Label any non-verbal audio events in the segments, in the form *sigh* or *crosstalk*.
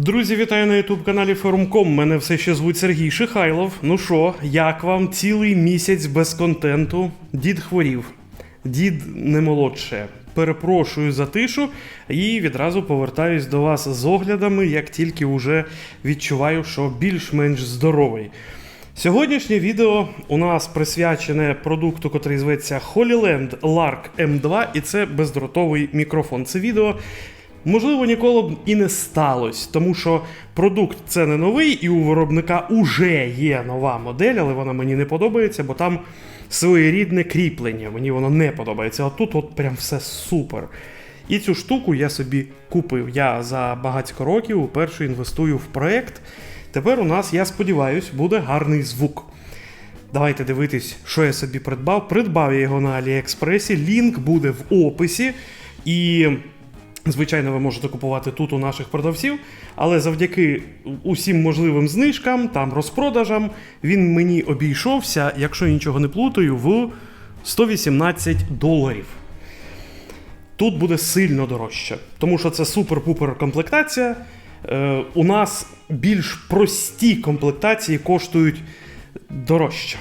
Друзі, вітаю на youtube каналі Forum.com. Мене все ще звуть Сергій Шихайлов. Ну що, як вам цілий місяць без контенту? Дід хворів, дід не молодше. Перепрошую за тишу і відразу повертаюсь до вас з оглядами, як тільки вже відчуваю, що більш-менш здоровий. Сьогоднішнє відео у нас присвячене продукту, який зветься HolyLand Lark M2, і це бездротовий мікрофон. Це відео можливо ніколи б і не сталося, тому що продукт це не новий, і у виробника уже є нова модель, але вона мені не подобається, бо там своєрідне кріплення. Мені воно не подобається. А тут от прям все супер. І цю штуку я собі купив. Я за багатько років уперше інвестую в проект. Тепер у нас, я сподіваюся, буде гарний звук. Давайте дивитись, що я собі придбав. Придбав я його на Аліекспресі. Лінк буде в описі. І, звичайно, ви можете купувати тут у наших продавців. Але завдяки усім можливим знижкам, там розпродажам, він мені обійшовся, якщо я нічого не плутаю, в 118 доларів. Тут буде сильно дорожче, тому що це супер-пупер комплектація. Е, у нас більш прості комплектації коштують дорожче.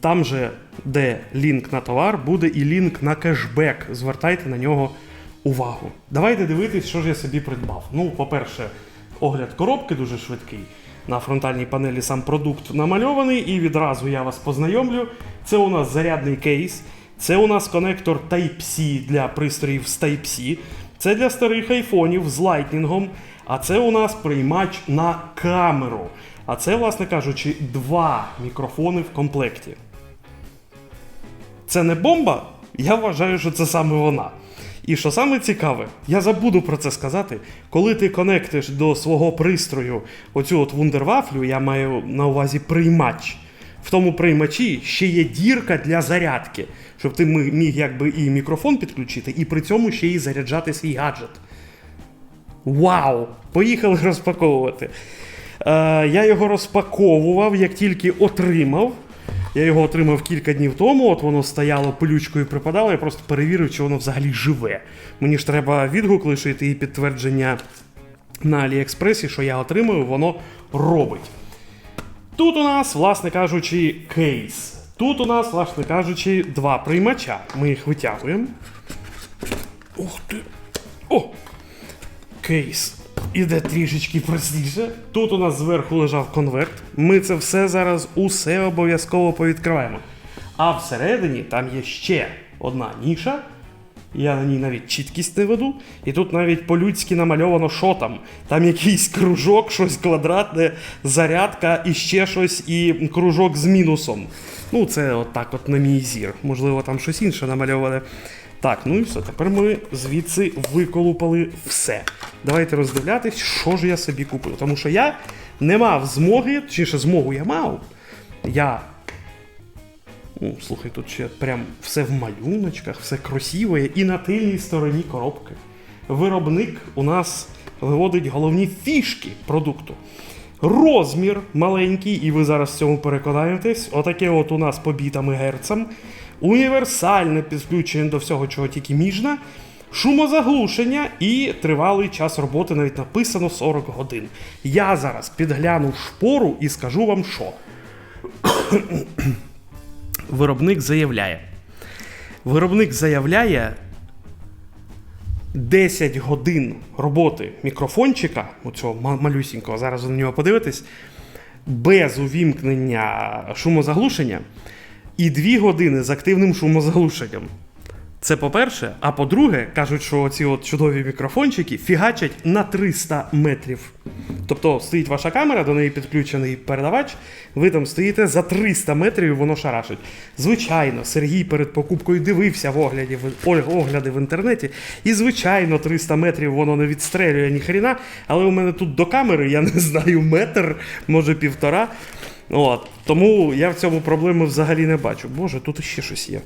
Там же, де лінк на товар, буде і лінк на кешбек. Звертайте на нього увагу. Давайте дивитись, що ж я собі придбав. Ну, по-перше, огляд коробки дуже швидкий. На фронтальній панелі сам продукт намальований, і відразу я вас познайомлю. Це у нас зарядний кейс, це у нас конектор Type-C для пристроїв з Type-C, це для старих айфонів з лайтнінгом, а це у нас приймач на камеру. А це, власне кажучи, два мікрофони в комплекті. Це не бомба? Я вважаю, що це саме вона. І що саме цікаве, я забуду про це сказати, коли ти конектиш до свого пристрою оцю от вундервафлю, я маю на увазі приймач. В тому приймачі ще є дірка для зарядки, щоб ти міг якби і мікрофон підключити, і при цьому ще й заряджати свій гаджет. Вау! Поїхали розпаковувати. Е, я його розпаковував, як тільки отримав. Я його отримав кілька днів тому, от воно стояло пилючкою припадало, я просто перевірив, чи воно взагалі живе. Мені ж треба відгук лишити і підтвердження на Аліекспресі, що я отримую, воно робить. Тут у нас, власне кажучи, кейс. Тут у нас, власне кажучи, два приймача. Ми їх витягуємо. Ух ти! О! Кейс іде трішечки простіше. Тут у нас зверху лежав конверт. Ми це все зараз усе обов'язково повідкриваємо. А всередині там є ще одна ніша. Я на ній навіть чіткість не веду. І тут навіть по-людськи намальовано, що там. Там якийсь кружок, щось квадратне, зарядка і ще щось, і кружок з мінусом. Ну, це отак, от на мій зір. Можливо, там щось інше намальоване. Так, ну і все. Тепер ми звідси виколупали все. Давайте роздивлятись, що ж я собі купив. Тому що я не мав змоги, точніше, змогу я мав. Я Ну, слухай, тут ще прям все в малюночках, все красиве і на тильній стороні коробки. Виробник у нас виводить головні фішки продукту. Розмір маленький, і ви зараз в цьому переконаєтесь. Отаке от у нас по бітам і герцам. Універсальне підключення до всього, чого тільки міжна. Шумозаглушення і тривалий час роботи, навіть написано 40 годин. Я зараз підгляну шпору і скажу вам, що. *coughs* Виробник заявляє. Виробник заявляє 10 годин роботи мікрофончика, оцього малюсінького, зараз на нього подивитесь, без увімкнення шумозаглушення, і 2 години з активним шумозаглушенням. Це по-перше, а по-друге, кажуть, що ці от чудові мікрофончики фігачать на 300 метрів. Тобто стоїть ваша камера, до неї підключений передавач, ви там стоїте за 300 метрів і воно шарашить. Звичайно, Сергій перед покупкою дивився в огляді, в огляди в інтернеті, і звичайно, 300 метрів воно не відстрелює ні хрена, але у мене тут до камери, я не знаю, метр, може півтора. От, тому я в цьому проблеми взагалі не бачу. Боже, тут іще щось є.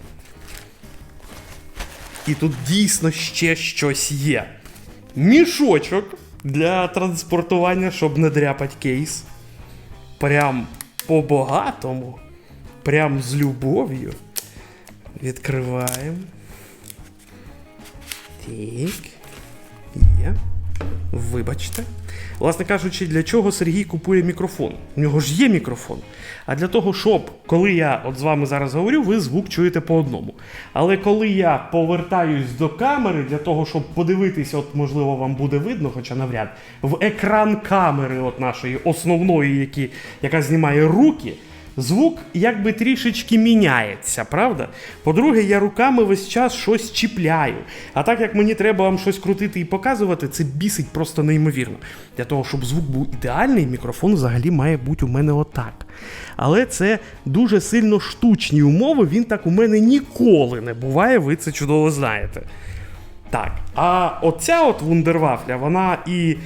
І тут дійсно ще щось є. Мішочок для транспортування, щоб не дряпать кейс. Прям по-багатому. Прям з любов'ю. Відкриваємо. Так. Є. Вибачте. Власне кажучи, для чого Сергій купує мікрофон? У нього ж є мікрофон. А для того, щоб коли я от з вами зараз говорю, ви звук чуєте по одному. Але коли я повертаюсь до камери, для того, щоб подивитися, от можливо вам буде видно, хоча навряд, в екран камери, от нашої основної, які, яка знімає руки. Звук якби трішечки міняється, правда? По-друге, я руками весь час щось чіпляю. А так як мені треба вам щось крутити і показувати, це бісить просто неймовірно. Для того, щоб звук був ідеальний, мікрофон взагалі має бути у мене отак. Але це дуже сильно штучні умови, він так у мене ніколи не буває, ви це чудово знаєте. Так, а оця от вундервафля, вона і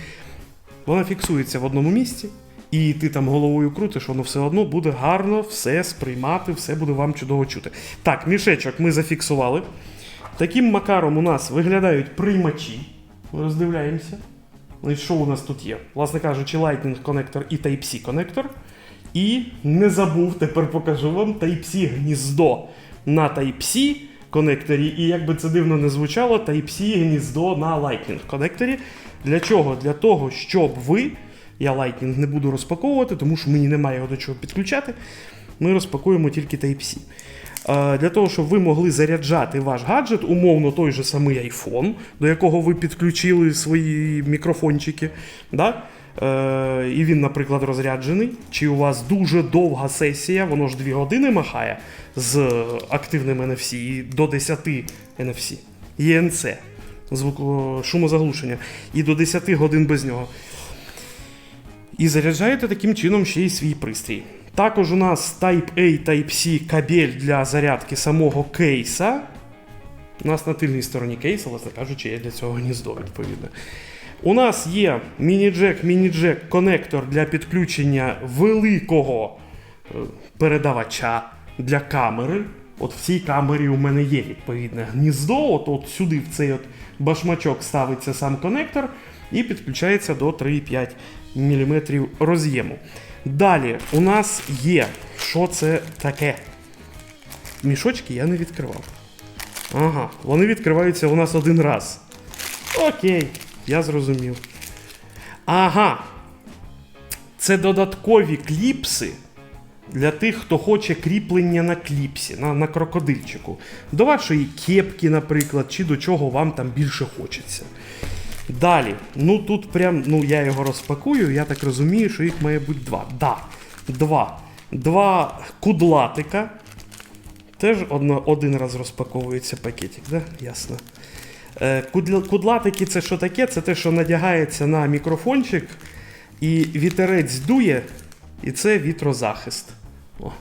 вона фіксується в одному місці, і ти там головою крутиш, воно все одно буде гарно все сприймати, все буде вам чудово чути. Так, мішечок ми зафіксували. Таким макаром у нас виглядають приймачі. Роздивляємося. Ну і що у нас тут є? Власне кажучи, Lightning конектор і Type-C конектор. І не забув, тепер покажу вам Type-C гніздо на Type-C конекторі. І як би це дивно не звучало, Type-C гніздо на Lightning конекторі. Для чого? Для того, щоб ви. Я Lightning не буду розпаковувати, тому що мені немає його до чого підключати. Ми розпакуємо тільки Type-C. Для того, щоб ви могли заряджати ваш гаджет, умовно той же самий iPhone, до якого ви підключили свої мікрофончики. Да? Е, і він, наприклад, розряджений. Чи у вас дуже довга сесія, воно ж 2 години махає з активним NFC і до 10 NFC. ENC, звуко шумозаглушення, і до 10 годин без нього. І заряджаєте таким чином ще й свій пристрій. Також у нас Type-A, Type-C кабель для зарядки самого кейса. У нас на тильній стороні кейса, власне кажучи, є для цього гніздо, відповідно. У нас є міні-джек, міні-джек конектор для підключення великого е, передавача для камери. От в цій камері у мене є відповідне гніздо. От, от сюди в цей от башмачок ставиться сам конектор і підключається до 3,5 мм роз'єму. Далі у нас є, що це таке? Мішочки я не відкривав. Ага, вони відкриваються у нас один раз. Окей, я зрозумів. Ага. Це додаткові кліпси для тих, хто хоче кріплення на кліпсі, на, на крокодильчику. До вашої кепки, наприклад, чи до чого вам там більше хочеться. Далі, ну тут прям, ну я його розпакую, я так розумію, що їх має бути два. Да, два. Два кудлатика. Теж одно, один раз розпаковується пакетик, да? Ясно. Е, кудл- Кудлатики це що таке? Це те, що надягається на мікрофончик, і вітерець дує, і це вітрозахист. О.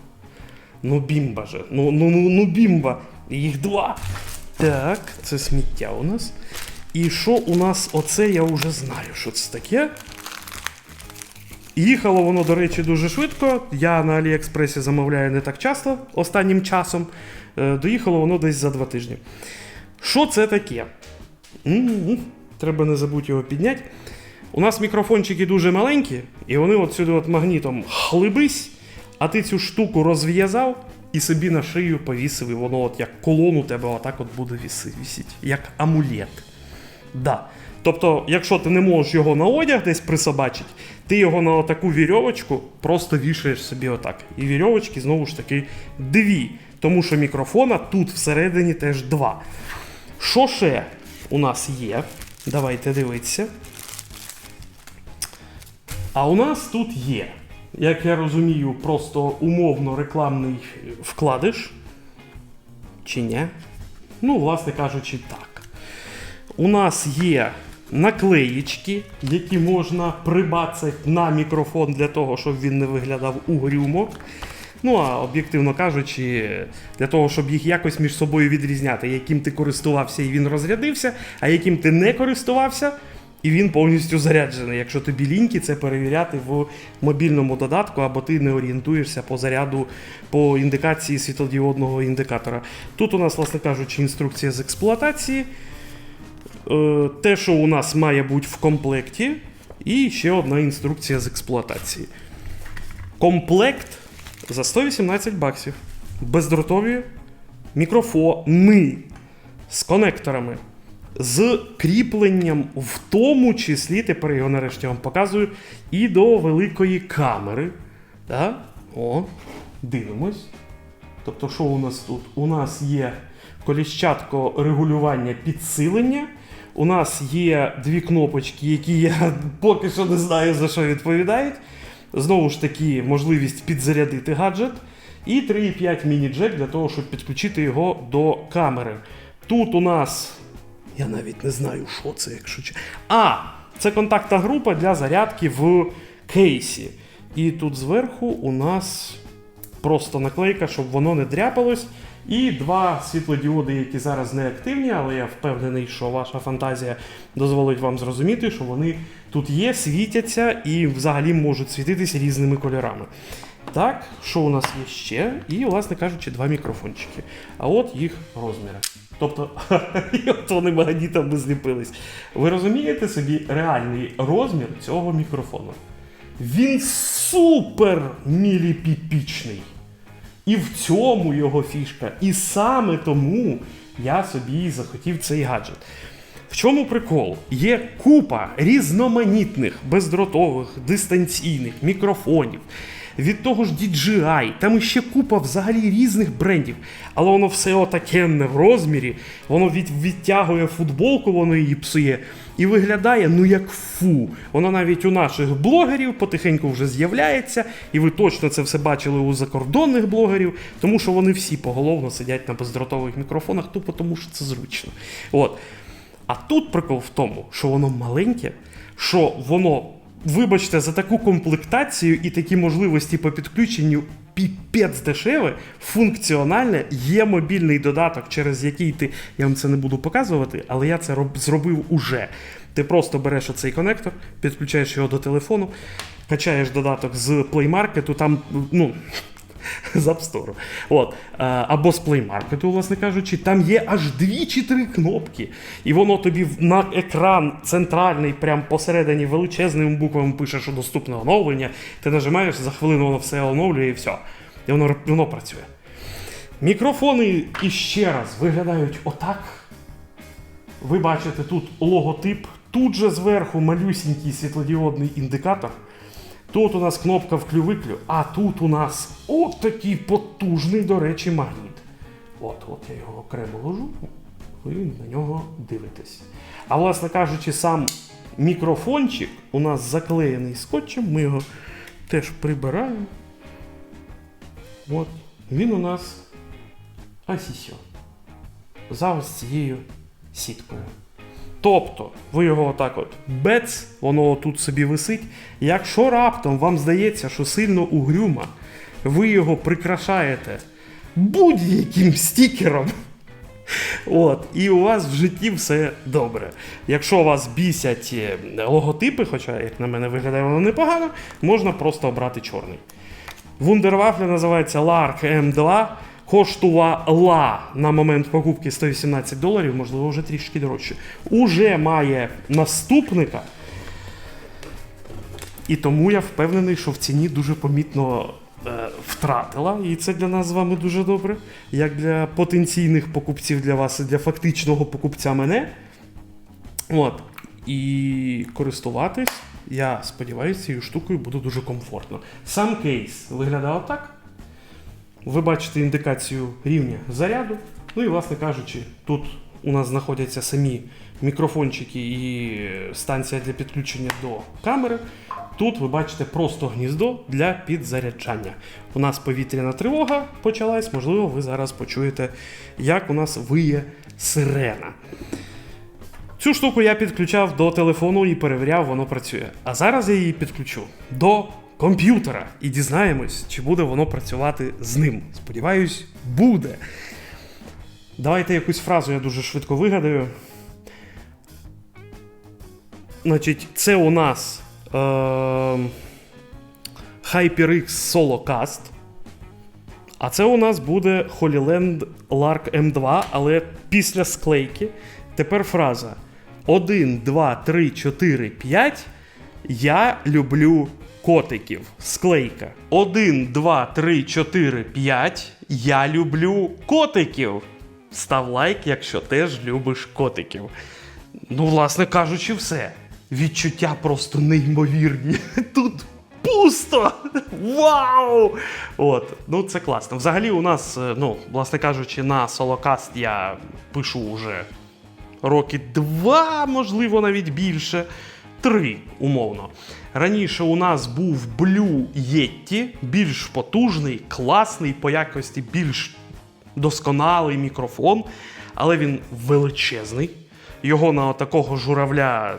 Ну бімба же. Ну, ну, ну, ну бімба. Їх два. Так, це сміття у нас. І що у нас оце я вже знаю, що це таке. Їхало воно, до речі, дуже швидко. Я на Аліекспресі замовляю не так часто останнім часом. Е, Доїхало воно десь за два тижні. Що це таке? М-м-м, Треба не забути його підняти. У нас мікрофончики дуже маленькі, і вони от сюди от магнітом хлибись, а ти цю штуку розв'язав і собі на шию повісив, і воно от як колон у тебе отак от буде віси, вісіть, як амулет. Да. Тобто, якщо ти не можеш його на одяг десь присобачити, ти його на таку вірьовочку просто вішаєш собі отак. І вірьовочки знову ж таки дві. Тому що мікрофона тут всередині теж два. Що ще у нас є? Давайте дивитися. А у нас тут є, як я розумію, просто умовно рекламний вкладиш. Чи ні? Ну, власне кажучи, так. У нас є наклеїчки, які можна прибацати на мікрофон для того, щоб він не виглядав угрюмо. Ну, а об'єктивно кажучи, для того, щоб їх якось між собою відрізняти, яким ти користувався і він розрядився, а яким ти не користувався, і він повністю заряджений. Якщо тобі ліньки, це перевіряти в мобільному додатку, або ти не орієнтуєшся по заряду по індикації світлодіодного індикатора. Тут у нас, власне кажучи, інструкція з експлуатації. Е, Те, що у нас має бути в комплекті, і ще одна інструкція з експлуатації. Комплект за 118 баксів. Бездротові мікрофони з конекторами, з кріпленням, в тому числі, тепер його нарешті вам показую, і до великої камери. Так? О, дивимось. Тобто, що у нас тут? У нас є коліщатко регулювання підсилення. У нас є дві кнопочки, які я *laughs* поки що не знаю за що відповідають. Знову ж таки, можливість підзарядити гаджет. І 3,5 міні-джек для того, щоб підключити його до камери. Тут у нас. Я навіть не знаю, що це, якщо. А! Це контактна група для зарядки в кейсі. І тут зверху у нас просто наклейка, щоб воно не дряпалось. І два світлодіоди, які зараз не активні, але я впевнений, що ваша фантазія дозволить вам зрозуміти, що вони тут є, світяться і взагалі можуть світитися різними кольорами. Так, що у нас є ще? І, власне кажучи, два мікрофончики. А от їх розміри. Тобто, *laughs* от вони магнітами зліпились. Ви розумієте собі реальний розмір цього мікрофону? Він супер міліпіпічний. І в цьому його фішка. І саме тому я собі захотів цей гаджет. В чому прикол? Є купа різноманітних, бездротових, дистанційних мікрофонів. Від того ж DJI, там іще купа взагалі різних брендів, але воно все отакенне в розмірі, воно від, відтягує футболку, воно її псує, і виглядає ну як фу. Воно навіть у наших блогерів потихеньку вже з'являється, і ви точно це все бачили у закордонних блогерів, тому що вони всі поголовно сидять на бездротових мікрофонах, тупо тому що це зручно. От. А тут прикол в тому, що воно маленьке, що воно, вибачте, за таку комплектацію і такі можливості по підключенню піпець дешеве, функціональне, є мобільний додаток, через який ти. Я вам це не буду показувати, але я це роб, зробив уже. Ти просто береш оцей конектор, підключаєш його до телефону, качаєш додаток з Play Market, там, ну. *laughs* з App Store. От. Е, Або з Play Market, власне кажучи, там є аж дві чи три кнопки. І воно тобі на екран центральний, прям посередині величезними буквами пише, що доступне оновлення. Ти нажимаєш, за хвилину воно все оновлює і все. І воно, воно працює. Мікрофони іще раз виглядають отак. Ви бачите тут логотип, тут же зверху малюсінький світлодіодний індикатор. Тут у нас кнопка вклю-виклю, а тут у нас от такий потужний, до речі, магніт. От, от я його окремо ложу, ви на нього дивитесь. А власне кажучи, сам мікрофончик у нас заклеєний скотчем, ми його теж прибираємо. От, він у нас ось за ось цією сіткою. Тобто, ви його отак от бец, воно тут собі висить. Якщо раптом вам здається, що сильно угрюма, ви його прикрашаєте будь-яким стікером. От, і у вас в житті все добре. Якщо вас бісять е, логотипи, хоча, як на мене, виглядає воно непогано, можна просто обрати чорний. Вундервафля називається Lark M2. Коштувала на момент покупки 118 доларів, можливо, вже трішки дорожче. Уже має наступника. І тому я впевнений, що в ціні дуже помітно е, втратила. І це для нас з вами дуже добре. Як для потенційних покупців для вас і для фактичного покупця мене. От. І користуватись, я сподіваюся, цією штукою буде дуже комфортно. Сам кейс виглядав так. Ви бачите індикацію рівня заряду. Ну і, власне кажучи, тут у нас знаходяться самі мікрофончики і станція для підключення до камери. Тут ви бачите просто гніздо для підзаряджання. У нас повітряна тривога почалась, можливо, ви зараз почуєте, як у нас виє сирена. Цю штуку я підключав до телефону і перевіряв, воно працює. А зараз я її підключу до комп'ютера і дізнаємось, чи буде воно працювати з ним. Сподіваюсь, буде. Давайте якусь фразу я дуже швидко вигадаю. Значить, це у нас е- HyperX SoloCast. А це у нас буде Holyland Lark M2, але після склейки. Тепер фраза: 1, 2, 3, 4, 5. Я люблю котиків. Склейка. 1, 2, 3, 4, 5. Я люблю котиків. Став лайк, якщо теж любиш котиків. Ну, власне кажучи, все. Відчуття просто неймовірні. *laughs* Тут пусто! Вау! От, ну це класно. Взагалі, у нас, е, ну, власне кажучи, на солокаст я пишу вже роки два, можливо, навіть більше. Три, умовно. Раніше у нас був Blue Yeti, більш потужний, класний, по якості більш досконалий мікрофон, але він величезний. Його на такого журавля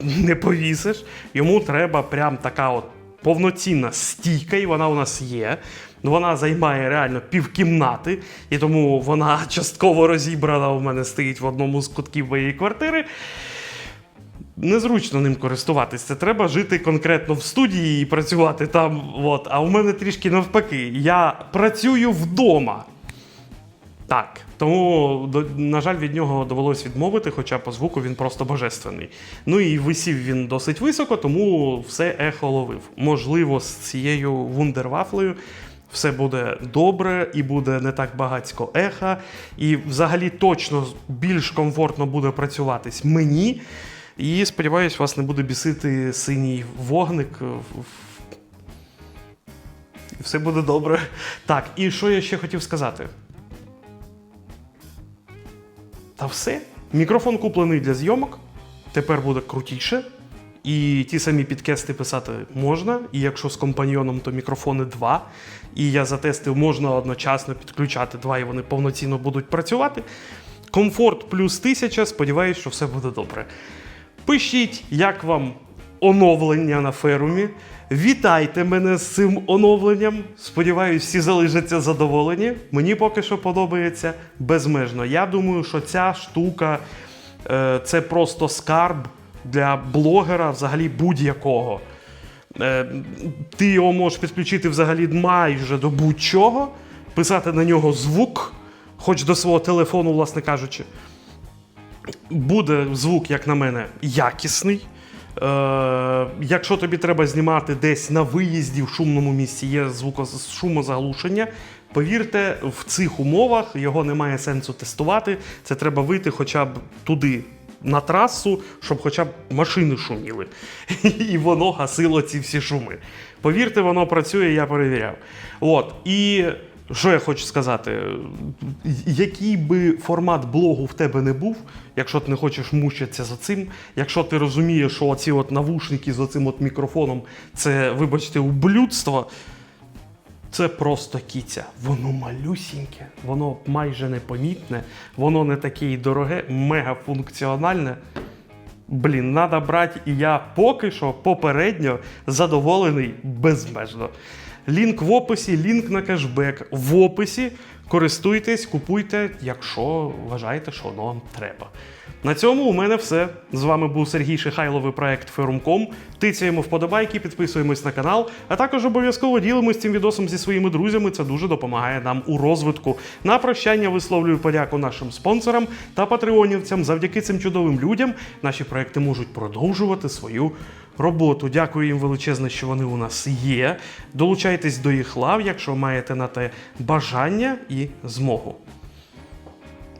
не повісиш. Йому треба прям така от повноцінна стійка, і вона у нас є. Вона займає реально півкімнати, і тому вона *laughs* частково розібрана у мене стоїть в одному з кутків моєї квартири. Незручно ним користуватись. Це треба жити конкретно в студії і працювати там. От. А у мене трішки навпаки. Я працюю вдома. Так, тому, на жаль, від нього довелось відмовити, хоча по звуку він просто божественний. Ну і висів він досить високо, тому все ехо ловив. Можливо, з цією вундервафлею все буде добре і буде не так багатько еха, і взагалі точно більш комфортно буде працюватись мені. І сподіваюсь, вас не буде бісити синій вогник. в- І все буде добре. Так, і що я ще хотів сказати? Та все. Мікрофон куплений для зйомок. Тепер буде крутіше. І ті самі підкести писати можна. І якщо з компаньйоном, то мікрофони два. І я затестив, можна одночасно підключати два, і вони повноцінно будуть працювати. Комфорт плюс 1000, сподіваюсь, що все буде добре. Пишіть, як вам оновлення на ферумі. Вітайте мене з цим оновленням. Сподіваюсь, всі залишаться задоволені. Мені поки що подобається безмежно. Я думаю, що ця штука е, це просто скарб для блогера, взагалі будь-якого. Е, ти його можеш підключити взагалі майже до будь-чого, писати на нього звук, хоч до свого телефону, власне кажучи буде звук, як на мене, якісний. Е, якщо тобі треба знімати десь на виїзді в шумному місці, є звуко шумозаглушення. Повірте, в цих умовах його немає сенсу тестувати. Це треба вийти хоча б туди. На трасу, щоб хоча б машини шуміли. *laughs* І воно гасило ці всі шуми. Повірте, воно працює, я перевіряв. От. І що я хочу сказати? Який би формат блогу в тебе не був, якщо ти не хочеш мучитися за цим, якщо ти розумієш, що оці от навушники з оцим от мікрофоном це, вибачте, ублюдство, це просто кіця. Воно малюсіньке, воно майже непомітне, воно не таке і дороге, мегафункціональне. Блін, треба брати, і я поки що попередньо задоволений безмежно. Лінк в описі, лінк на кешбек в описі. Користуйтесь, купуйте, якщо вважаєте, що воно вам треба. На цьому у мене все. З вами був Сергій Шихайловий проект Ферум.ком. Тицяємо вподобайки, підписуємось на канал, а також обов'язково ділимось цим відосом зі своїми друзями. Це дуже допомагає нам у розвитку. На прощання висловлюю подяку нашим спонсорам та патреонівцям. Завдяки цим чудовим людям наші проекти можуть продовжувати свою роботу. Дякую їм величезне, що вони у нас є. Долучайтесь до їх лав, якщо маєте на те бажання і змогу.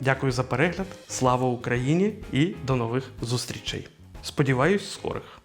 Дякую за перегляд. Слава Україні і до нових зустрічей. Сподіваюсь, скорих.